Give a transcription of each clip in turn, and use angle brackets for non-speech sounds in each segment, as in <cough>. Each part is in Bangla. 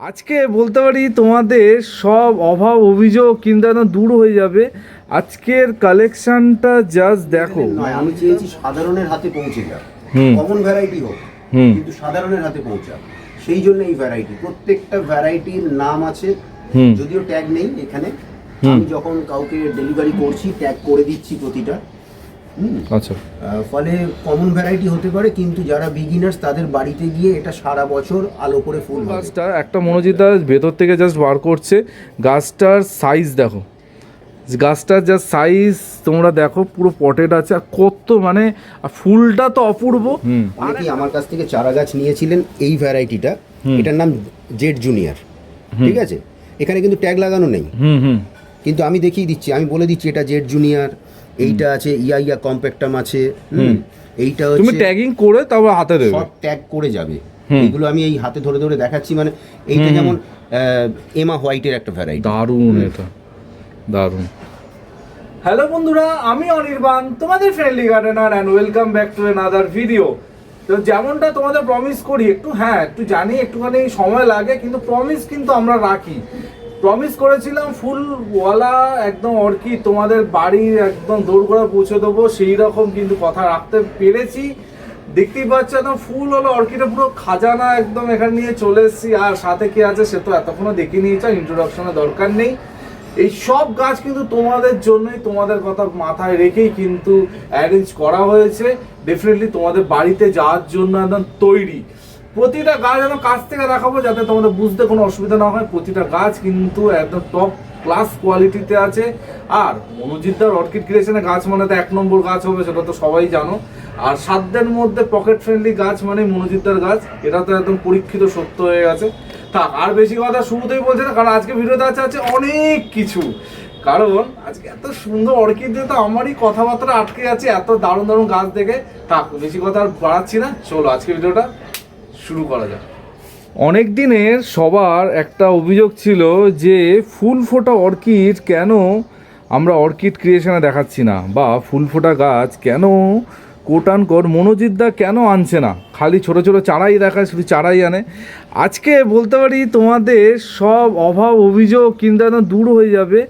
আজকে বলতে পারি তোমাদের সব অভাব অভিযোগ কিন্তু একদম দূর হয়ে যাবে আজকের কালেকশনটা জাস্ট দেখো আমি চেয়েছি সাধারণের হাতে পৌঁছে যাক। কমন ভ্যারাইটি হোক হুম। কিন্তু সাধারণের হাতে পৌঁছাক সেই জন্য এই ভ্যারাইটি প্রত্যেকটা ভ্যারাইটির নাম আছে। যদিও ট্যাগ নেই এখানে। আমি যখন কাউকে ডেলিভারি করছি ট্যাগ করে দিচ্ছি প্রতিটা আচ্ছা। ফলে কমন ভ্যারাইটি হতে পারে কিন্তু যারা বিগিনার্স তাদের বাড়িতে গিয়ে এটা সারা বছর আলো করে ফুল গাছটা একটা মনোজিৎ ভেতর থেকে জাস্ট বার করছে। গাছটার সাইজ দেখো। গাছটার যা সাইজ তোমরা দেখো পুরো পটেড আছে। আর কত মানে আর ফুলটা তো অপূর্ব। হুম। অনেকেই আমার কাছ থেকে চারা গাছ নিয়েছিলেন এই ভ্যারাইটিটা এটার নাম জেড জুনিয়র ঠিক আছে? এখানে কিন্তু ট্যাগ লাগানো নেই। হুম হুম। কিন্তু আমি দেখিয়ে দিচ্ছি আমি বলে দিচ্ছি এটা জেড জুনিয়র এইটা আছে ইয়া ইয়া কম্প্যাক্টাম আছে হুম? এইটা তুমি ট্যাগিং করে তারপর হাতে দেবে। সব ট্যাগ করে যাবে। এগুলো আমি এই হাতে ধরে ধরে দেখাচ্ছি মানে এইটা যেমন আহ, এমা হোয়াইটের একটা ভ্যারাইটি দারুণ এটা। দারুণ। হ্যালো বন্ধুরা আমি অনির্বাণ তোমাদের friendly gardener and welcome back to other video তো যেমনটা তোমাদের প্রমিস করি একটু হ্যাঁ একটু জানি একটুখানি সময় লাগে কিন্তু প্রমিস কিন্তু আমরা রাখি। প্রমিস করেছিলাম ফুলওয়ালা একদম অর্কিড তোমাদের বাড়ির একদম দৌড় করে পৌঁছে দেবো, সেই রকম কিন্তু কথা রাখতে পেরেছি। দেখতেই পাচ্ছ একদম ফুল হলো অর্কিডের পুরো খাজানা একদম এখানে নিয়ে চলে এসেছি। আর সাথে কে আছে সে তো এতক্ষণও দেখে নিয়েছ ইন্ট্রোডাকশনের দরকার নেই। এই সব গাছ কিন্তু তোমাদের জন্যই, তোমাদের কথা মাথায় রেখেই কিন্তু অ্যারেঞ্জ করা হয়েছে। ডেফিনেটলি তোমাদের বাড়িতে যাওয়ার জন্য একদম তৈরি। প্রতিটা গাছ একদম কাছ থেকে দেখাবো যাতে তোমাদের বুঝতে কোনো অসুবিধা না হয়। প্রতিটা গাছ কিন্তু একদম টপ ক্লাস কোয়ালিটিতে আছে। আর মনোজিৎদার অর্কিড ক্রিয়েশনের গাছ মানে তো এক নম্বর গাছ হবে, সেটা তো সবাই জানো। আর সাধ্যের মধ্যে পকেট ফ্রেন্ডলি গাছ মানে মনোজিৎদার গাছ, এটা তো একদম পরীক্ষিত সত্য হয়ে গেছে। থাক, আর বেশি কথা শুরুতেই বলছে না, কারণ আজকে ভিডিওতে আছে আছে অনেক কিছু। কারণ আজকে এত সুন্দর অর্কিড দিয়ে তো আমারই কথাবার্তা আটকে আছে এত দারুণ দারুণ গাছ দেখে। থাক, বেশি কথা আর বাড়াচ্ছি না, চলো আজকে ভিডিওটা শুরু করা যাক। অনেক দিনের সবার একটা অভিযোগ ছিল যে ফুল ফোটা অর্কিড কেন আমরা অর্কিড ক্রিয়েশনে দেখাচ্ছি না বা ফুল ফোটা গাছ কেন কোটানকর মনোজিৎদা কেন আনছে না? খালি ছোট ছোট চারাই দেখায়, শুধু চারাই আনে। আজকে বলতে পারি তোমাদের সব অভাব অভিযোগ কিন্তু একদম দূর হয়ে যাবে।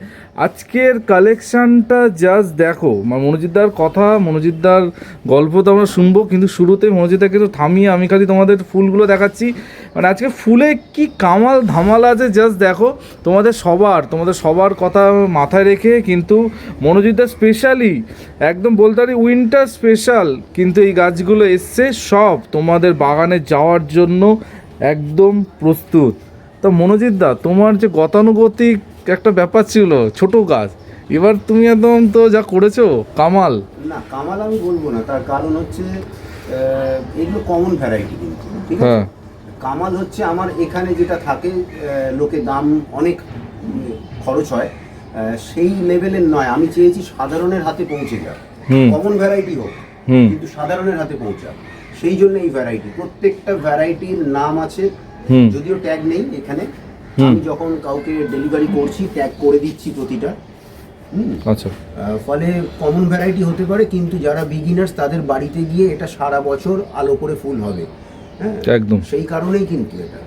আজকের কালেকশানটা জাস্ট দেখো। মানে মনোজিৎদার কথা, মনোজিৎদার গল্প তো আমরা শুনব, কিন্তু শুরুতে মনোজিৎদাকে তো থামিয়ে আমি খালি তোমাদের ফুলগুলো দেখাচ্ছি। মানে আজকে ফুলে কি কামাল ধামাল আছে জাস্ট দেখো। তোমাদের সবার তোমাদের সবার কথা মাথায় রেখে কিন্তু মনোজিৎদা স্পেশালি একদম বলতে পারি উইন্টার স্পেশাল কিন্তু এই গাছগুলো এসছে সব তোমাদের বাগানে যাওয়ার জন্য একদম প্রস্তুত। তো মনোজিৎ দা তোমার যে গতানুগতিক একটা ব্যাপার ছিল ছোট গাছ এবার তুমি একদম তো যা করেছ কামাল না কামাল আমি বলব না তার কারণ হচ্ছে এগুলো কমন ভ্যারাইটি কিন্তু ঠিক আছে হ্যাঁ কামাল হচ্ছে আমার এখানে যেটা থাকে লোকে দাম অনেক খরচ হয় সেই লেভেলের নয় আমি চেয়েছি সাধারণের হাতে পৌঁছে যাক। কমন ভ্যারাইটি হোক কিন্তু সাধারণের হাতে পৌঁছাক সেই জন্য এই ভ্যারাইটি প্রত্যেকটা ভ্যারাইটির নাম আছে। যদিও ট্যাগ নেই এখানে। আমি যখন কাউকে ডেলিভারি করছি ট্যাগ করে দিচ্ছি প্রতিটা হুম আচ্ছা। ফলে কমন ভ্যারাইটি হতে পারে কিন্তু যারা বিগিনার্স তাদের বাড়িতে গিয়ে এটা সারা বছর আলো করে ফুল হবে। হ্যাঁ একদম। সেই কারণেই কিন্তু এটা।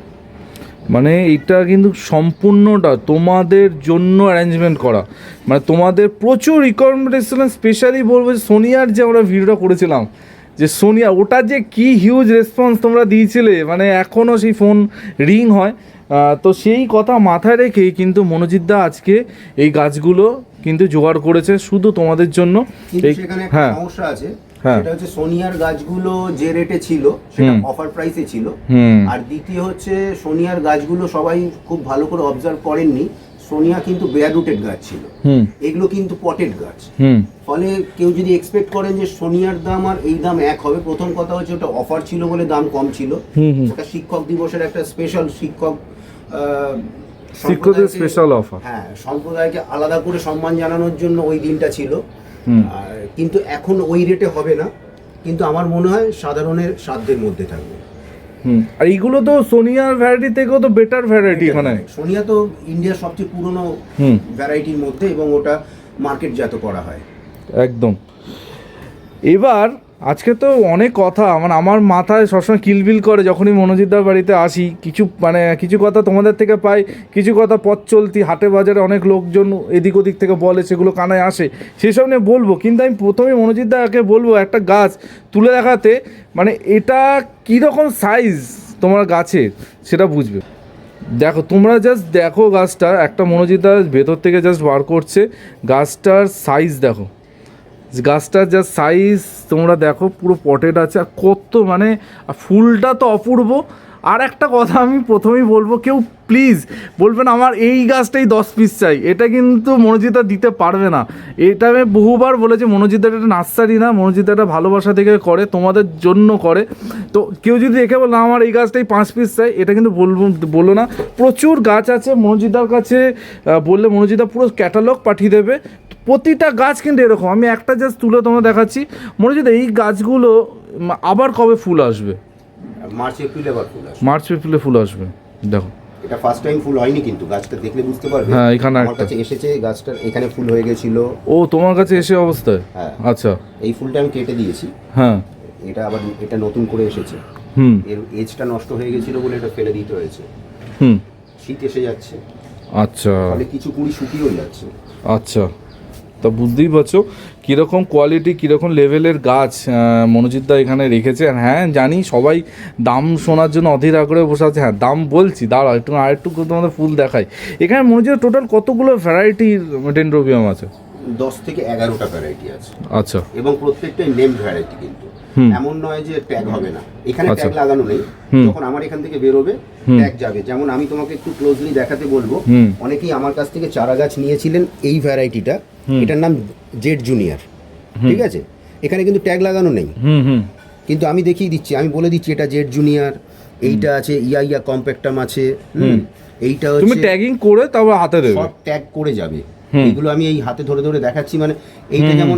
মানে এটা কিন্তু সম্পূর্ণটা তোমাদের জন্য অ্যারেঞ্জমেন্ট করা। মানে তোমাদের প্রচুর রিকোয়ারমেন্ট এসেছিলেন স্পেশালি বলব যে সোনিয়ার যে আমরা ভিডিওটা করেছিলাম যে সোনিয়া ওটা যে কি হিউজ রেসপন্স তোমরা দিয়েছিলে? মানে এখনও সেই ফোন রিং হয়। তো সেই কথা মাথায় রেখেই কিন্তু মনোজিৎদা আজকে এই গাছগুলো কিন্তু জোগাড় করেছে শুধু তোমাদের জন্য। সেখানে হ্যাঁ। সমস্যা আছে। হ্যাঁ। সেটা হচ্ছে সোনিয়ার গাছগুলো যে রেটে ছিল সেটা। অফার প্রাইসে ছিল। আর দ্বিতীয় হচ্ছে সোনিয়ার গাছগুলো সবাই খুব ভালো করে অবজার্ভ করেননি। সোনিয়া কিন্তু বেয়ার রুটেড গাছ ছিল এগুলো কিন্তু পটেড গাছ ফলে কেউ যদি এক্সপেক্ট করেন যে সোনিয়ার দাম আর এই দাম এক হবে প্রথম কথা হচ্ছে ওটা অফার ছিল বলে দাম কম ছিল। হুম হুম। শিক্ষক দিবসের একটা স্পেশাল শিক্ষক শিক্ষকদের স্পেশাল অফার হ্যাঁ সম্প্রদায়কে আলাদা করে সম্মান জানানোর জন্য ওই দিনটা ছিল। কিন্তু এখন ওই রেটে হবে না। কিন্তু আমার মনে হয় সাধারণের সাধ্যের মধ্যে থাকবে। আর এইগুলো তো সোনিয়ার ভ্যারাইটি থেকেও তো বেটার ভ্যারাইটি মানে সোনিয়া তো ইন্ডিয়ার সবচেয়ে পুরনো হুম। ভ্যারাইটির মধ্যে এবং ওটা মার্কেটজাত করা হয়। একদম। এবার আজকে তো অনেক কথা মানে আমার মাথায় সবসময় কিলবিল করে যখনই মনোজিৎদার বাড়িতে আসি। কিছু মানে কিছু কথা তোমাদের থেকে পাই, কিছু কথা পথ চলতি, হাটে বাজারে অনেক লোকজন এদিক ওদিক থেকে বলে, সেগুলো কানায় আসে। সেসব নিয়ে বলব, কিন্তু আমি প্রথমে মনোজিৎদাকে বলব একটা গাছ তুলে দেখাতে মানে এটা কীরকম সাইজ তোমার গাছের, সেটা বুঝবে। দেখো, তোমরা জাস্ট দেখো গাছটা, একটা মনোজিৎদা ভেতর থেকে জাস্ট বার করছে, গাছটার সাইজ দেখো। গাছটার যা সাইজ তোমরা দেখো পুরো পটেড আছে। আর কত মানে ফুলটা তো অপূর্ব। আর একটা কথা আমি প্রথমেই বলব কেউ প্লিজ বলবেন আমার এই গাছটাই দশ পিস চাই। এটা কিন্তু মনোজিতা দিতে পারবে না। এটা আমি বহুবার বলেছি মনোজিতা এটা নার্সারি না মনোজিতা এটা ভালোবাসা থেকে করে তোমাদের জন্য করে। তো কেউ যদি দেখে বলো "না, আমার এই গাছটাই পাঁচ পিস চাই এটা কিন্তু বলব বলো না। প্রচুর গাছ আছে মনোজিতার কাছে বললে মনোজিতা পুরো ক্যাটালগ পাঠিয়ে দেবে। প্রতিটা গাছ কিন্তু এরকম। আমি একটা জাস্ট তুলে তোমার দেখাচ্ছি। মনোজিৎ এই গাছগুলো আবার কবে ফুল আসবে? মার্চ এপ্রিলে আবার ফুল আসবে। মার্চ এপ্রিলে ফুল আসবে। দেখো। এটা ফার্স্ট টাইম ফুল হয়নি কিন্তু গাছটা দেখলে বুঝতে পারবে। হ্যাঁ, এখানে আমার কাছে এসেছে গাছটার এখানে ফুল হয়ে গেছিল। ও তোমার কাছে এসে অবস্থায়? হ্যাঁ। আচ্ছা। এই ফুলটা আমি কেটে দিয়েছি। হ্যাঁ। এটা আবার এটা নতুন করে এসেছে। হুম। এর এজটা নষ্ট হয়ে গেছিল বলে এটা ফেলে দিতে হয়েছে। হুম। শীত এসে যাচ্ছে। আচ্ছা। ফলে কিছু কুড়ি শুকিয়েও যাচ্ছে। আচ্ছা। তা বুঝতেই পারছ কীরকম কোয়ালিটি কীরকম লেভেলের গাছ মনোজিৎদা এখানে রেখেছে। আর হ্যাঁ জানি সবাই দাম শোনার জন্য অধীর আগ্রহে বসে আছে। হ্যাঁ দাম বলছি দাঁড়াও একটু আরেকটু তোমাদের ফুল দেখাই। এখানে মনোজিৎ টোটাল কতগুলো ভ্যারাইটির ডেন্ড্রোবিয়াম আছে? দশ থেকে এগারোটা ভ্যারাইটি আছে। আচ্ছা। এবং প্রত্যেকটাই নেম ভ্যারাইটি কিন্তু। এমন নয় যে ট্যাগ হবে না। এখানে আচ্ছা। ট্যাগ লাগানো নেই। যখন আমার এখান থেকে বেরোবে। ট্যাগ যাবে। যেমন আমি তোমাকে একটু ক্লোজলি দেখাতে বলব। অনেকেই আমার কাছ থেকে চারা গাছ নিয়েছিলেন এই ভ্যারাইটিটা এটার নাম জেড জুনিয়র। ঠিক আছে? এখানে কিন্তু ট্যাগ লাগানো নেই। কিন্তু আমি দেখিয়ে দিচ্ছি আমি বলে দিচ্ছি এটা জেড জুনিয়র এইটা আছে ইয়া ইয়া কম্প্যাক্টাম আছে। এইটা তুমি ট্যাগিং করে তারপর হাতে দেবে। সব ট্যাগ করে যাবে। এগুলো আমি এই হাতে ধরে ধরে দেখাচ্ছি মানে এইটা যেমন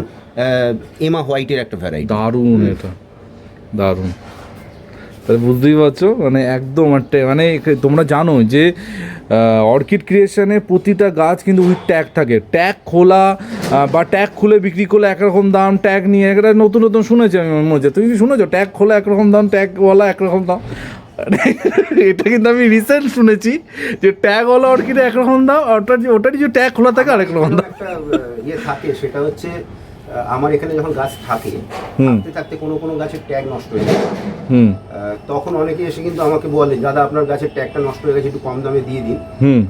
এমা হোয়াইটের একটা ভ্যারাইটি দারুণ এটা। দারুণ। তাহলে বুঝতেই পারছ? মানে একদম একটা মানে তোমরা জানো যে অর্কিড ক্রিয়েশনে প্রতিটা গাছ কিন্তু উইথ ট্যাগ থাকে। ট্যাগ খোলা বা ট্যাগ খুলে বিক্রি করলে একরকম দাম, ট্যাগ নিয়ে একটা নতুন নতুন শুনেছি আমি মনে তুমি কি শুনেছো? ট্যাগ খোলা একরকম দাম, ট্যাগওয়ালা একরকম দাম? <laughs> এটা কিন্তু আমি রিসেন্ট শুনেছি যে ট্যাগওয়ালা অর্কিডে একরকম দাম ওটার যে ওটারই যে ট্যাগ খোলা থাকে আরেক রকম দাম ইয়ে থাকে, সেটা হচ্ছে আমার এখানে যখন গাছ থাকে। থাকতে থাকতে কোনো কোনো গাছের ট্যাগ নষ্ট হয়ে যায়। তখন অনেকে এসে কিন্তু আমাকে বলে দাদা আপনার গাছের ট্যাগটা নষ্ট হয়ে গেছে একটু কম দামে দিয়ে দিন।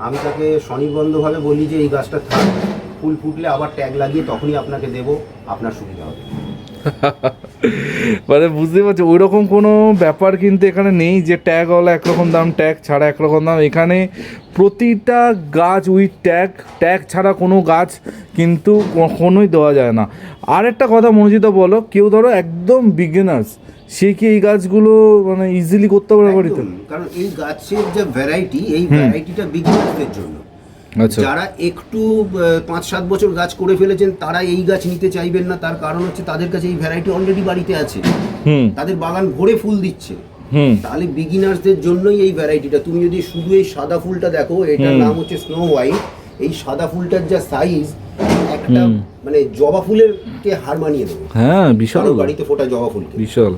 আমি তাকে স্বনির্বন্ধভাবে বলি যে এই গাছটা থাক ফুল ফুটলে আবার ট্যাগ লাগিয়ে তখনই আপনাকে দেবো আপনার সুবিধা হবে। মানে বুঝতে পারছ ওই রকম কোনো ব্যাপার কিন্তু এখানে নেই যে ট্যাগওয়ালা একরকম দাম ট্যাগ ছাড়া একরকম দাম। এখানে প্রতিটা গাছ উইথ ট্যাগ ট্যাগ ছাড়া কোনো গাছ কিন্তু কখনোই দেওয়া যায় না। আর একটা কথা মনোজিত বলো কেউ ধরো একদম বিগিনার্স সে কি এই গাছগুলো মানে ইজিলি করতে পারে বাড়িতে? কারণ এই গাছের যে ভ্যারাইটি এই ভ্যারাইটিটা বিগিনারদের জন্য। যারা একটু পাঁচ সাত বছর গাছ করে ফেলেছেন তারা এই গাছ নিতে চাইবেন না। তার কারণ হচ্ছে তাদের কাছে এই ভ্যারাইটি অলরেডি বাড়িতে আছে। তাদের বাগান ভরে ফুল দিচ্ছে। তাহলে বিগিনার্সদের জন্যই এই ভ্যারাইটিটা তুমি যদি শুধু এই সাদা ফুলটা দেখো এটার নাম হচ্ছে স্নো হোয়াইট এই সাদা ফুলটার যা সাইজ একটা মানে জবা ফুলের কে হার মানিয়ে দেবে হ্যাঁ বিশাল। বাড়িতে ফোটা জবা ফুলকে। বিশাল।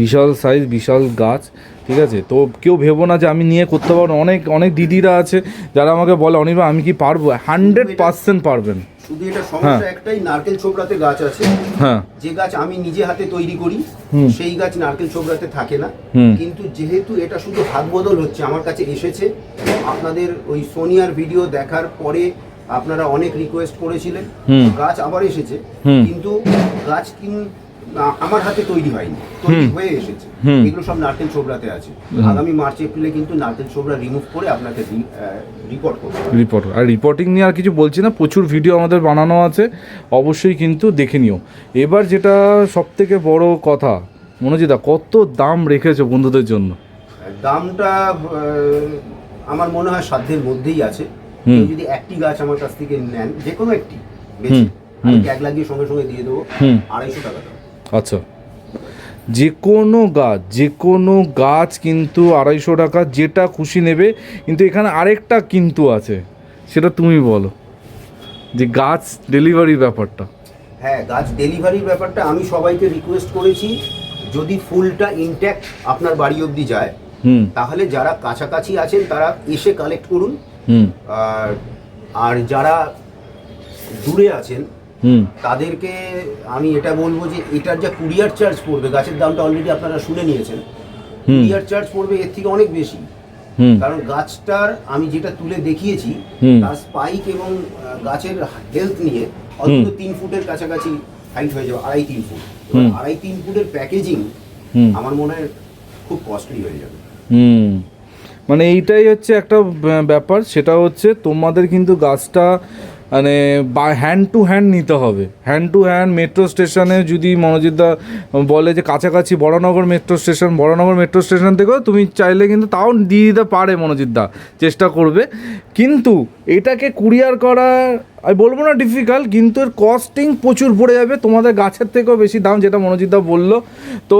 বিশাল সাইজ বিশাল গাছ। ঠিক আছে? তো কেউ ভেবো না যে আমি নিয়ে করতে পারব। অনেক অনেক দিদিরা আছে যারা আমাকে বলে অনির্বাণ আমি কি পারব? হান্ড্রেড পার্সেন্ট পারবেন। শুধু এটা সমস্যা একটাই নারকেল ছোবড়াতে গাছ আছে। হ্যাঁ। যে গাছ আমি নিজে হাতে তৈরি করি। সেই গাছ নারকেল ছোবড়াতে থাকে না। কিন্তু যেহেতু এটা শুধু হাত বদল হচ্ছে আমার কাছে এসেছে আপনাদের ওই সোনিয়ার ভিডিও দেখার পরে আপনারা অনেক রিকোয়েস্ট করেছিলেন। গাছ আবার এসেছে। কিন্তু গাছ কিন আ- আমার হাতে তৈরি হয়নি। তৈরি হয়ে এসেছে। এগুলো সব নারকেল ছোবড়াতে আছে। আগামী মার্চ এপ্রিলে কিন্তু নারকেল ছোবড়া রিমুভ করে আপনাকে রিপোর্ট করতে রিপোর্ট আর রিপোর্টিং নিয়ে আর কিছু বলছি না প্রচুর ভিডিও আমাদের বানানো আছে অবশ্যই কিন্তু দেখে নিও। এবার যেটা সব থেকে বড় কথা মনোজিদা কত দাম রেখেছো বন্ধুদের জন্য? দামটা আমার মনে হয় সাধ্যের মধ্যেই আছে। যদি একটি গাছ আমার কাছ থেকে নেন যে কোনো একটি বেশি আমি ট্যাগ লাগিয়ে সঙ্গে সঙ্গে দিয়ে দেবো। আড়াইশো টাকা দাম। আচ্ছা। যে কোনো গাছ যে কোনো গাছ কিন্তু আড়াইশো টাকা যেটা খুশি নেবে কিন্তু এখানে আরেকটা কিন্তু আছে সেটা তুমি বলো। যে গাছ ডেলিভারির ব্যাপারটা। হ্যাঁ গাছ ডেলিভারির ব্যাপারটা আমি সবাইকে রিকোয়েস্ট করেছি যদি ফুলটা ইনট্যাক্ট আপনার বাড়ি অবধি যায় হুম। তাহলে যারা কাছাকাছি আছেন তারা এসে কালেক্ট করুন। হুম। আর আর যারা দূরে আছেন তাদেরকে আমি এটা বলব যে এটার যা কুরিয়ার চার্জ পড়বে গাছের দামটা অলরেডি আপনারা শুনে নিয়েছেন কুরিয়ার চার্জ পড়বে এর থেকে অনেক বেশি। কারণ গাছটার আমি যেটা তুলে দেখিয়েছি। তার স্পাইক এবং গাছের হেলথ নিয়ে অন্তত তিন ফুটের কাছাকাছি হাইট হয়ে যাবে আড়াই তিন ফুট। আড়াই তিন ফুটের প্যাকেজিং আমার মনে হয় খুব কস্টলি হয়ে যাবে। হুম। মানে এইটাই হচ্ছে একটা ব্যাপার। সেটা হচ্ছে তোমাদের কিন্তু গাছটা মানে বা হ্যান্ড টু হ্যান্ড নিতে হবে। হ্যান্ড টু হ্যান্ড মেট্রো স্টেশনে যদি মনোজিৎদা বলে যে কাছাকাছি Baranagar metro station Baranagar metro station থেকেও তুমি চাইলে কিন্তু তাও দিয়ে দিতে পারে মনোজিৎদা চেষ্টা করবে। কিন্তু এটাকে কুরিয়ার করা, আমি বলব না ডিফিকাল্ট কিন্তু এর কস্টিং প্রচুর পড়ে যাবে, তোমাদের গাছের থেকেও বেশি দাম, যেটা মনোজিৎদা বলল। তো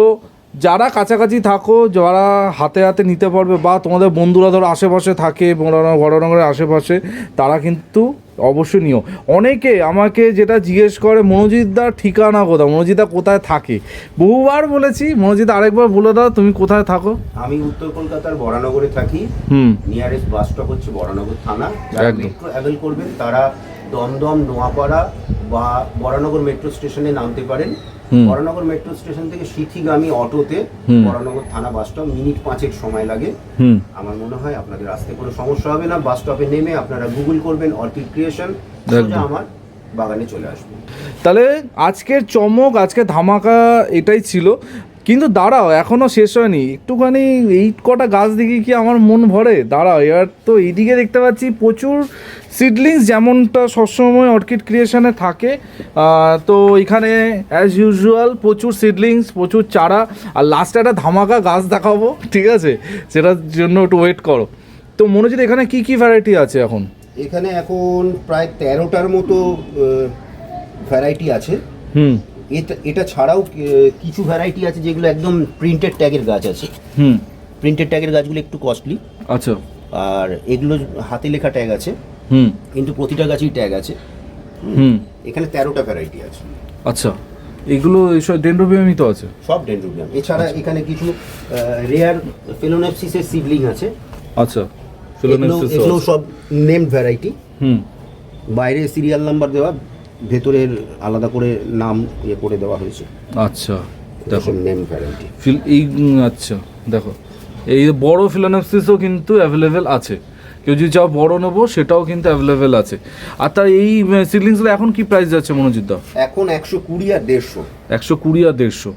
যারা কাছাকাছি থাকো যারা হাতে হাতে নিতে পারবে বা তোমাদের বন্ধুরা ধরো আশেপাশে থাকে বড়- বড়নগরের আশেপাশে তারা কিন্তু অবশ্যই নিও। অনেকে আমাকে যেটা জিজ্ঞেস করে মনোজিৎদার ঠিকানা কোথায়? মনোজিৎদা কোথায় থাকে? বহুবার বলেছি মনোজিৎ আরেকবার বলে দাও তুমি কোথায় থাকো? আমি উত্তর কলকাতার বরানগরে থাকি। হুম। নিয়ারেস্ট বাস স্টপ হচ্ছে বরানগর থানা। যারা। মেট্রো অ্যাভেল করবেন তারা দমদম নোয়াপাড়া বা বরানগর মেট্রো স্টেশনে নামতে পারেন। বরানগর মেট্রো স্টেশন থেকে সিথিগামী অটোতে। বরানগর থানা বাস স্টপ মিনিট পাঁচেক সময় লাগে। আমার মনে হয় আপনাদের আসতে কোনো সমস্যা হবে না। বাস স্টপে নেমে আপনারা গুগল করবেন অর্কিড ক্রিয়েশন আমার বাগানে চলে আসবেন তাহলে আজকের চমক আজকে ধামাকা এটাই ছিল। কিন্তু দাঁড়াও এখনও শেষ হয়নি। একটুখানি এই কটা গাছ দেখে কি আমার মন ভরে? দাঁড়াও এবার তো এইদিকে দেখতে পাচ্ছি প্রচুর সিডলিংস যেমনটা সবসময় অর্কিড ক্রিয়েশনে থাকে। তো এখানে অ্যাজ ইউজুয়াল প্রচুর সিডলিংস প্রচুর চারা। আর লাস্টে একটা ধামাকা গাছ দেখাবো ঠিক আছে? সেটার জন্য একটু ওয়েট করো। তো মনে হচ্ছে এখানে কি কি ভ্যারাইটি আছে এখন? এখানে এখন প্রায় তেরোটার মতো ভ্যারাইটি আছে। হুম। এটা এটা ছাড়াও কিছু ভ্যারাইটি আছে যেগুলো একদম প্রিন্টেড ট্যাগের গাছ আছে। হুম। প্রিন্টেড ট্যাগের গাছগুলো একটু কস্টলি আচ্ছা। আর এগুলো হাতে লেখা ট্যাগ আছে। হুম। কিন্তু প্রতিটা গাছেই ট্যাগ আছে। হুম। এখানে তেরোটা ভ্যারাইটি আছে। আচ্ছা। এগুলো এইসব ডেন্ড্রোবিয়ামই তো আছে? সব ডেন্ড্রোবিয়াম এছাড়া এখানে কিছু রেয়ার ফেলোনেপসিসের সিডলিং আছে। আচ্ছা। এগুলো। সব নেমড ভ্যারাইটি হুম। বাইরে সিরিয়াল নাম্বার দেওয়া ভেতরের আলাদা করে নাম ইয়ে করে দেওয়া হয়েছে। আচ্ছা দেখো। নেম ভ্যারাইটি ফিল এই আচ্ছা দেখো। এই বড় ফিলোনেপসিসও কিন্তু অ্যাভেলেবেল আছে। কেউ যদি চাও বড় নেব সেটাও কিন্তু অ্যাভেলেবেল আছে। আর তার এই সিডলিংসগুলো এখন কি প্রাইস যাচ্ছে মনোজিৎ দা? এখন একশো কুড়ি আর দেড়শো। একশো কুড়ি আর দেড়শো।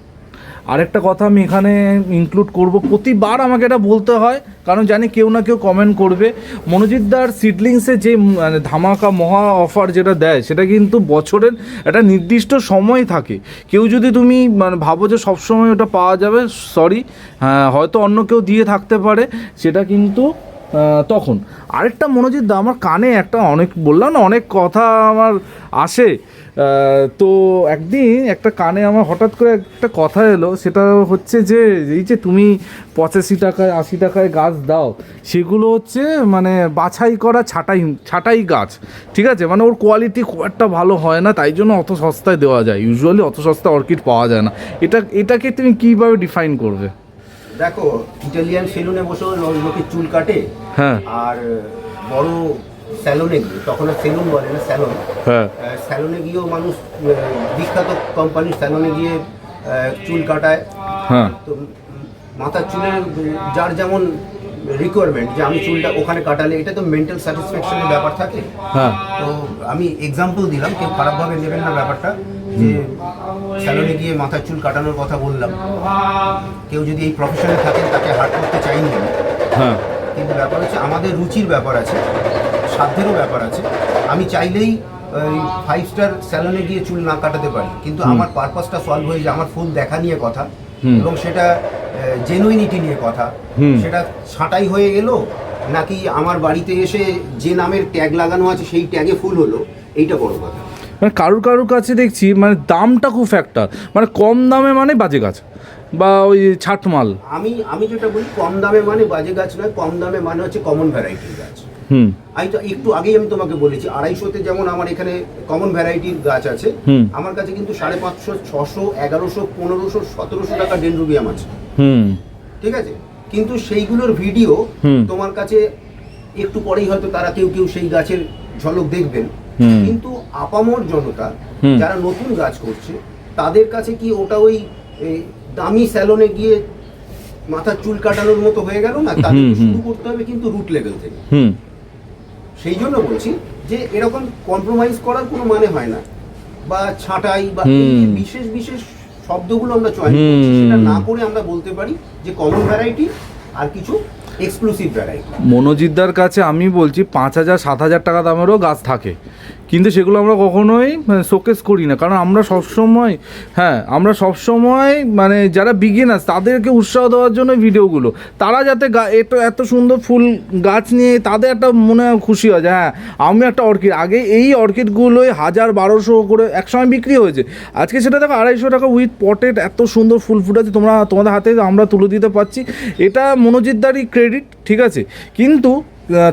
আরেকটা কথা আমি এখানে ইনক্লুড করব। প্রতিবার আমাকে এটা বলতে হয়, কারণ জানি কেউ না কেউ কমেন্ট করবে। মনোজিৎদার সিডলিংসে যে মানে ধামাকা মহা অফার যেটা দেয়, সেটা কিন্তু বছরের একটা নির্দিষ্ট সময় থাকে। কেউ যদি তুমি মানে ভাবো যে সবসময় ওটা পাওয়া যাবে সরি হ্যাঁ হয়তো অন্য কেউ দিয়ে থাকতে পারে, সেটা কিন্তু তখন। আরেকটা মনোজিৎ দা, আমার কানে একটা অনেক বললাম না, অনেক কথা আমার আসে। তো একদিন একটা কানে আমার হঠাৎ করে একটা কথা এলো সেটা হচ্ছে যে এই যে তুমি পঁচাশি টাকায় আশি টাকায় গাছ দাও সেগুলো হচ্ছে মানে বাছাই করা ছাটাই ছাটাই গাছ ঠিক আছে? মানে ওর কোয়ালিটি খুব একটা ভালো হয় না তাই জন্য অত সস্তায় দেওয়া যায়। ইউজুয়ালি অত সস্তা অর্কিড পাওয়া যায় না। এটা এটাকে তুমি কীভাবে ডিফাইন করবে? দেখো ইটালিয়ান সেলুনে বসেও লো- লোকে চুল কাটে। হ্যাঁ। আর বড় স্যালনে গিয়ে তখন আর সেলুন বলে না স্যালন। হ্যাঁ। স্যালনে গিয়েও মানুষ বিখ্যাত কোম্পানির স্যালনে গিয়ে চুল কাটায়। হ্যাঁ। তো মাথার চুলের যার যেমন রিকোয়ারমেন্ট যে আমি চুলটা ওখানে কাটালে এটা তো মেন্টাল স্যাটিসফ্যাকশনের ব্যাপার থাকে। হ্যাঁ। তো আমি এক্সাম্পল দিলাম কেউ খারাপভাবে নেবেন না ব্যাপারটা যে স্যালনে গিয়ে মাথার চুল কাটানোর কথা বললাম। কেউ যদি এই প্রফেশনে থাকেন তাকে হার্ট করতে চাইনি হ্যাঁ। কিন্তু ব্যাপার হচ্ছে আমাদের রুচির ব্যাপার আছে। সাধ্যেরও ব্যাপার আছে। আমি চাইলেই ওই ফাইভ স্টার স্যালনে গিয়ে চুল না কাটাতে পারি। কিন্তু আমার পারপাসটা সলভ হয়ে যায় আমার ফুল দেখা নিয়ে কথা। এবং সেটা জেনুইনিটি নিয়ে কথা। সেটা ছাঁটাই হয়ে গেল নাকি আমার বাড়িতে এসে যে নামের ট্যাগ লাগানো আছে সেই ট্যাগে ফুল হলো এইটা বড় কথা। মানে কারুর কারুর কাছে দেখছি মানে দামটা খুব ফ্যাক্টর মানে কম দামে মানে বাজে গাছ। বা ওই ছাটমাল আমি আমি যেটা বলি কম দামে মানে বাজে গাছ নয় কম দামে মানে হচ্ছে কমন ভ্যারাইটির গাছ। আমি তো একটু আগেই আমি তোমাকে বলেছি আড়াইশোতে যেমন আমার এখানে কমন ভ্যারাইটির গাছ আছে আমার কাছে কিন্তু সাড়ে পাঁচশো ছশো এগারোশো পনেরোশো সতেরোশো টাকা ডেন্ড্রোবিয়াম আছে। হুম। ঠিক আছে? কিন্তু সেইগুলোর ভিডিও তোমার কাছে একটু পরেই হয়তো তারা কেউ কেউ সেই গাছের ঝলক দেখবেন। কিন্তু আপামর জনতা যারা নতুন গাছ করছে তাদের কাছে কি ওটা ওই দামি স্যালনে গিয়ে মাথার চুল কাটানোর মতো হয়ে গেল না? হুম। শুরু করতে হবে কিন্তু রুট লেভেল থেকে। সেই জন্য বলছি যে এরকম কম্প্রোমাইজ করার কোনো মানে হয় না। বা ছাঁটাই বা। বিশেষ বিশেষ শব্দগুলো আমরা চয়ন করছি সেটা না করে আমরা বলতে পারি যে কমন ভ্যারাইটি আর কিছু এক্সক্লুসিভ ভ্যারাইটি মনোজিৎদার কাছে আমি বলছি পাঁচ হাজার সাত হাজার টাকা দামেরও গাছ থাকে। কিন্তু সেগুলো আমরা কখনোই শোকেস করি না। কারণ আমরা সবসময় হ্যাঁ আমরা সবসময় মানে যারা বিগিনার্স তাদেরকে উৎসাহ দেওয়ার জন্য ভিডিওগুলো তারা যাতে এত এত সুন্দর ফুল গাছ নিয়ে তাদের একটা মনে খুশি হয় যে হ্যাঁ আমি একটা অর্কিড। আগে এই অর্কিডগুলোই হাজার বারোশো করে একসময় বিক্রি হয়েছে। আজকে সেটা দেখো আড়াইশো টাকা উইথ পটেড এত সুন্দর ফুল ফুটেছে। তোমরা, তোমাদের হাতে আমরা তুলে দিতে পারছি। এটা মনোজিৎদারই ক্রেডিট ঠিক আছে? কিন্তু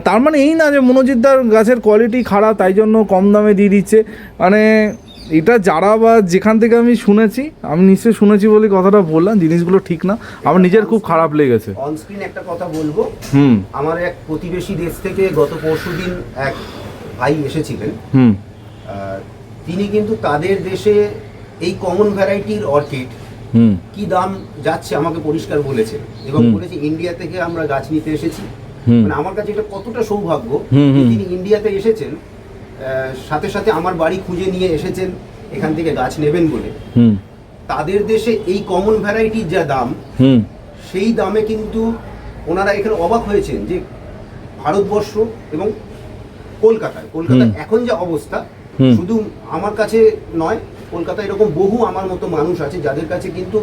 তার মানে এই না যে মনোজিৎদার গাছের কোয়ালিটি খারাপ তাই জন্য কম দামে দিয়ে দিচ্ছে। মানে এটা যারা বা যেখান থেকে আমি শুনেছি আমি নিশ্চয়ই শুনেছি বলে কথাটা বললাম জিনিসগুলো ঠিক না। আমার নিজের খুব খারাপ লেগেছে। অনস্ক্রিন একটা কথা বলব। হুম। আমার এক প্রতিবেশী দেশ থেকে গত পরশুদিন এক ভাই এসেছিলেন। হুম। তিনি কিন্তু তাদের দেশে এই কমন ভ্যারাইটির অর্কিড হুম। কি দাম যাচ্ছে আমাকে পরিষ্কার বলেছে। এবং। বলেছে ইন্ডিয়া থেকে আমরা গাছ নিতে এসেছি। মানে আমার কাছে এটা কতটা সৌভাগ্য। তিনি ইন্ডিয়াতে এসেছেন সাথে সাথে আমার বাড়ি খুঁজে নিয়ে এসেছেন এখান থেকে গাছ নেবেন বলে। তাদের দেশে এই কমন ভ্যারাইটির যা দাম সেই দামে কিন্তু ওনারা এখানে অবাক হয়েছেন যে ভারতবর্ষ এবং কলকাতায় কলকাতায় এখন যা অবস্থা শুধু আমার কাছে নয় কলকাতায় এরকম বহু আমার মতো মানুষ আছে যাদের কাছে কিন্তু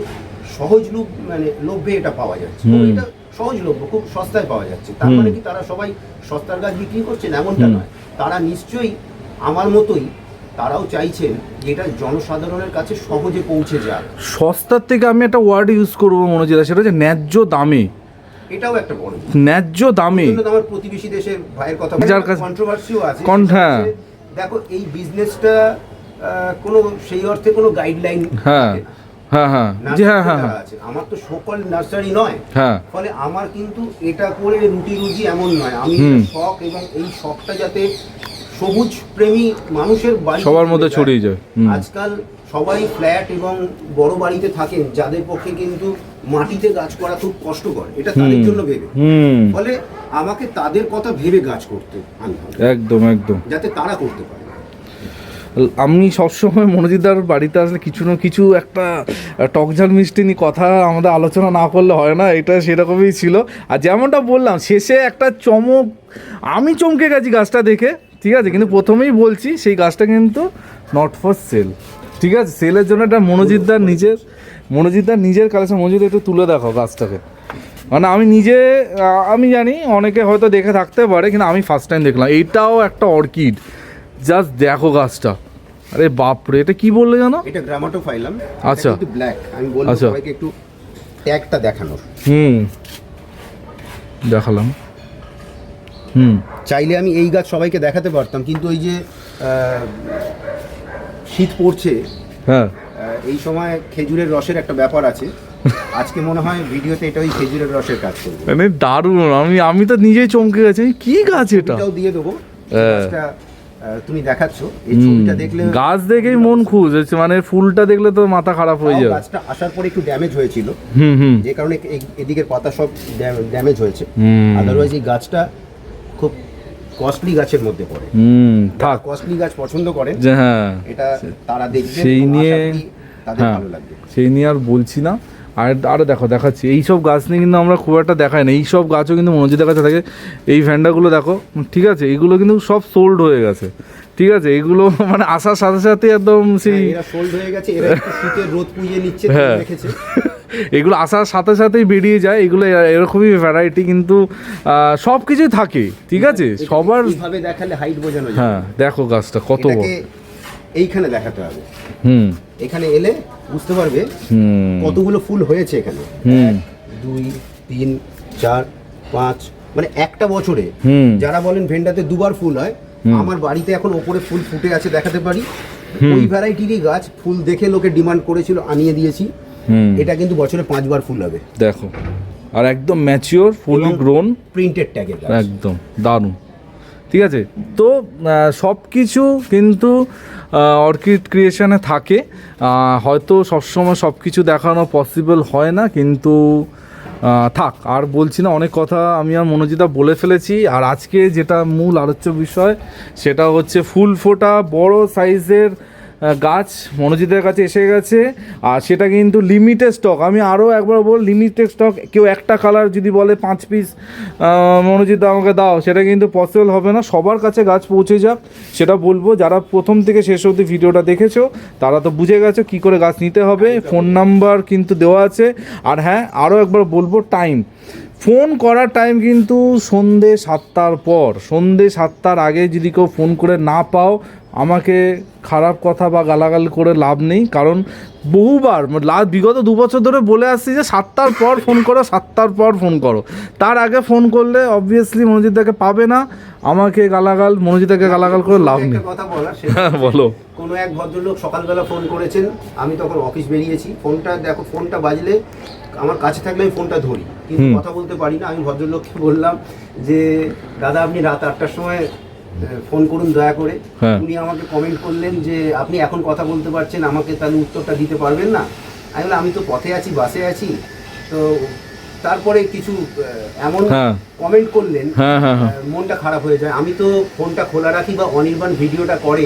সহজলভ্য মানে লভ্যে এটা পাওয়া যাচ্ছে। এটা সহজলভ্য খুব সস্তায় পাওয়া যাচ্ছে। তার মানে কি তারা সবাই সস্তার গাছ বিক্রি করছেন এমনটা নয়। তারা নিশ্চয়ই আমার মতোই তারাও চাইছেন যে এটা জনসাধারণের কাছে সহজে পৌঁছে যাক। সস্তার থেকে আমি একটা ওয়ার্ড ইউজ করব মনোজিৎদা সেটা হচ্ছে ন্যায্য দামে। এটাও একটা বড় ন্যায্য দামে। আমার প্রতিবেশী দেশের ভাইয়ের কথা যার কাছে- কন্ট্রোভার্সিও আছে হ্যাঁ। দেখো এই বিজনেসটা কোনো সেই অর্থে কোনো গাইডলাইন হ্যাঁ। হ্যাঁ হ্যাঁ। জি হ্যাঁ আমার তো সকল নার্সারি নয়। হ্যাঁ। ফলে আমার কিন্তু এটা করে রুটি রুজি এমন নয়। আমি শখ এবং এই শখটা যাতে সবুজ প্রেমী মানুষের বাড়ি সবার মধ্যে ছড়িয়ে যায়। আজকাল সবাই ফ্ল্যাট এবং বড় বাড়িতে থাকেন যাদের পক্ষে কিন্তু মাটিতে গাছ করা খুব কষ্টকর। এটা তাদের জন্য ভেবে। ফলে আমাকে তাদের কথা ভেবে গাছ করতে একদম একদম। যাতে তারা করতে পারে। আমি সবসময় মনোজিদার বাড়িতে আসলে কিছু না কিছু একটা টকঝাল মিষ্টি নিয়ে কথা আমাদের আলোচনা না করলে হয় না, এটা সেরকমই ছিল। আর যেমনটা বললাম, শেষে একটা চমক, আমি চমকে গেছি গাছটা দেখে, ঠিক আছে? কিন্তু প্রথমেই বলছি, সেই গাছটা কিন্তু নট ফর সেল ঠিক আছে? সেলের জন্য একটা মনোজিৎদার নিজের মনোজিৎদার নিজের কালেকশন মনোজিৎ একটু তুলে দেখো গাছটাকে। মানে আমি নিজে আমি জানি অনেকে হয়তো দেখে থাকতে পারে, কিন্তু আমি ফার্স্ট টাইম দেখলাম। এইটাও একটা অর্কিড জাস্ট দেখো গাছটা। আরে বাপরে এটা কি বললে জানো? এটা গ্রামাটো ফাইলাম আচ্ছা। কিন্তু ব্ল্যাক আমি বলব আচ্ছা। সবাইকে একটু ট্যাগটা দেখানোর হুম। দেখালাম। হুম। চাইলে আমি এই গাছ সবাইকে দেখাতে পারতাম কিন্তু ওই যে শীত পড়ছে হ্যাঁ। এই সময় খেজুরের রসের একটা ব্যাপার আছে। আজকে মনে হয় ভিডিওতে এটা ওই খেজুরের রসের কাজ করবে। মানে দারুণ আমি আমি তো নিজেই চমকে গেছি। কি গাছ এটা? দিয়ে দেবো। হ্যাঁ। তুমি দেখাচ্ছ। এই ছবিটা দেখলে গাছ দেখেই মন খুশ হচ্ছে মানে ফুলটা দেখলে তো মাথা খারাপ হয়ে যাবে। গাছটা আসার পরে একটু ড্যামেজ হয়েছিল। হুম হুম। যে কারণে এদিকের পাতা সব ড্যামেজ হয়েছে। আদারওয়াইজ এই গাছটা খুব কস্টলি গাছের মধ্যে পড়ে। হুম থাক। কস্টলি গাছ পছন্দ করেন হ্যাঁ। এটা তারা দেখবে সেই নিয়ে তাদের হ্যাঁ ভালো লাগবে। সেই নিয়ে আর বলছি না। আর আরও দেখো দেখাচ্ছি। এই সব গাছ নিয়ে কিন্তু আমরা খুব একটা দেখাই না। এই সব গাছও কিন্তু মনোজিতের কাছে থাকে। এই ভ্যান্ডাগুলো দেখো ঠিক আছে? এগুলো কিন্তু সব সোল্ড হয়ে গেছে। ঠিক আছে? এগুলো <laughs> মানে আসার সাথে সাথে একদম সেই হ্যাঁ, সোল্ড হয়ে গেছে এরা শীতের রোদ পুইয়ে নিচ্ছে। রেখেছে <laughs> এগুলো আসার সাথে সাথেই বেরিয়ে যায়। এগুলো এরকমই ভ্যারাইটি কিন্তু সব কিছুই থাকে ঠিক আছে? সবার দেখালে হাইট বোঝানো হ্যাঁ দেখো গাছটা কত বড়। এইখানে দেখাতে হবে। এখানে এলে বুঝতে পারবে কতগুলো ফুল হয়েছে এখানে। দুই তিন চার পাঁচ মানে একটা বছরে যারা বলেন ভেন্ডাতে দুবার ফুল হয় আমার বাড়িতে এখন ওপরে ফুল ফুটে আছে দেখাতে পারি। ওই ভ্যারাইটিরই গাছ ফুল দেখে লোকে ডিমান্ড করেছিল আনিয়ে দিয়েছি। হুম। এটা কিন্তু বছরে পাঁচবার ফুল হবে। দেখো আর একদম ম্যাচিওর ফুল গ্রোন প্রিন্টেড ট্যাগের একদম দারুণ। ঠিক আছে? তো সব কিছু কিন্তু অর্কিড ক্রিয়েশনে থাকে। হয়তো সবসময় সব কিছু দেখানো পসিবল হয় না, কিন্তু থাক, আর বলছি না, অনেক কথা আমি আর মনোজিতা বলে ফেলেছি। আর আজকে যেটা মূল আলোচ্য বিষয়, সেটা হচ্ছে ফুল ফোটা বড় সাইজের গাছ মনোজিতের কাছে এসে গেছে। আর সেটা কিন্তু লিমিটেড স্টক আমি আরও একবার বল লিমিটেড স্টক কেউ একটা কালার যদি বলে পাঁচ পিস মনোজিৎ আমাকে দাও, সেটা কিন্তু পসিবল হবে না। সবার কাছে গাছ পৌঁছে যাক, সেটা বলব। যারা প্রথম থেকে শেষ অবধি ভিডিওটা দেখেছ, তারা তো বুঝে গেছো কী করে গাছ নিতে হবে। ফোন নাম্বার কিন্তু দেওয়া আছে। আর হ্যাঁ আরও একবার বলব টাইম ফোন করার টাইম কিন্তু সন্ধে সাতটার পর। সন্ধে সাতটার আগে যদি কেউ ফোন করে না পাও আমাকে খারাপ কথা বা গালাগাল করে লাভ নেই কারণ বহুবার লাস্ট বিগত দু বছর ধরে বলে আসছি যে সাতটার পর ফোন করো সাতটার পর ফোন করো। তার আগে ফোন করলে অবভিয়াসলি মনোজিৎদাকে পাবে না আমাকে গালাগাল মনোজিৎদাকে গালাগাল করে লাভ নেই। কথা বলা সেটা হ্যাঁ বলো। কোনো এক ভদ্রলোক সকালবেলা ফোন করেছেন আমি তখন অফিস বেরিয়েছি ফোনটা দেখো ফোনটা বাজলে আমার কাছে থাকলে আমি ফোনটা ধরি কিন্তু কথা বলতে পারি না আমি ভদ্রলোককে বললাম যে দাদা আপনি রাত আটটার সময় ফোন করুন দয়া করে হ্যাঁ। উনি আমাকে কমেন্ট করলেন যে আপনি এখন কথা বলতে পারছেন আমাকে তাহলে উত্তরটা দিতে পারবেন না আমি বললাম আমি তো পথে আছি বাসে আছি তো তারপরে কিছু এমন। কমেন্ট করলেন হ্যাঁ, হ্যাঁ, হ্যাঁ। মনটা খারাপ হয়ে যায় আমি তো ফোনটা খোলা রাখি বা অনির্বাণ ভিডিওটা করে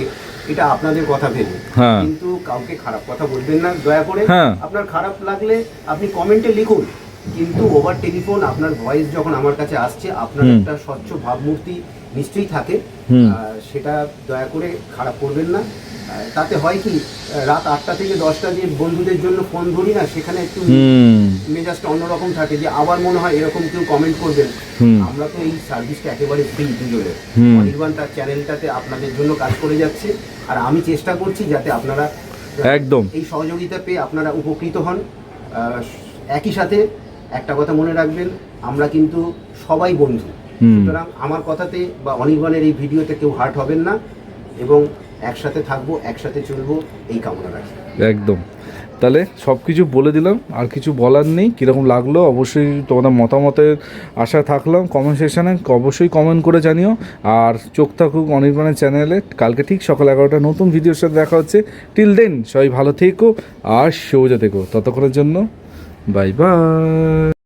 এটা আপনাদের কথা ভেবে। কিন্তু কাউকে খারাপ কথা বলবেন না দয়া করে। আপনার খারাপ লাগলে আপনি কমেন্টে লিখুন কিন্তু ওভার টেলিফোন আপনার ভয়েস যখন আমার কাছে আসছে আপনার একটা স্বচ্ছ ভাবমূর্তি নিশ্চয়ই থাকে। সেটা দয়া করে খারাপ করবেন না। তাতে হয় কি রাত আটটা থেকে দশটা যে বন্ধুদের জন্য ফোন ধরি না সেখানে একটু মেজাজটা অন্যরকম থাকে যে আবার মনে হয় এরকম কেউ কমেন্ট করবেন। আমরা তো এই সার্ভিসটা একেবারে ফ্রি দুজনে অনির্বাণ তার চ্যানেলটাতে আপনাদের জন্য কাজ করে যাচ্ছে। আর আমি চেষ্টা করছি যাতে আপনারা একদম। এই সহযোগিতা পেয়ে আপনারা উপকৃত হন। একই সাথে একটা কথা মনে রাখবেন আমরা কিন্তু সবাই বন্ধু। সুতরাং আমার কথাতে বা অনির্বাণের এই ভিডিওতে কেউ হার্ট হবেন না এবং একসাথে থাকব একসাথে চলবো এই কামনা রাখি। একদম। তাহলে সব কিছু বলে দিলাম আর কিছু বলার নেই কীরকম লাগল অবশ্যই তোমাদের মতামতের আশায় থাকলাম কমেন্ট সেকশানে অবশ্যই কমেন্ট করে জানিও আর চোখ থাকুক অনির্বাণের চ্যানেলে কালকে ঠিক সকাল এগারোটা নতুন ভিডিওর সাথে দেখা হচ্ছে। টিল দেন সবাই ভালো থেকো আর সৌজা থেকো। ততক্ষণের জন্য বাই বাই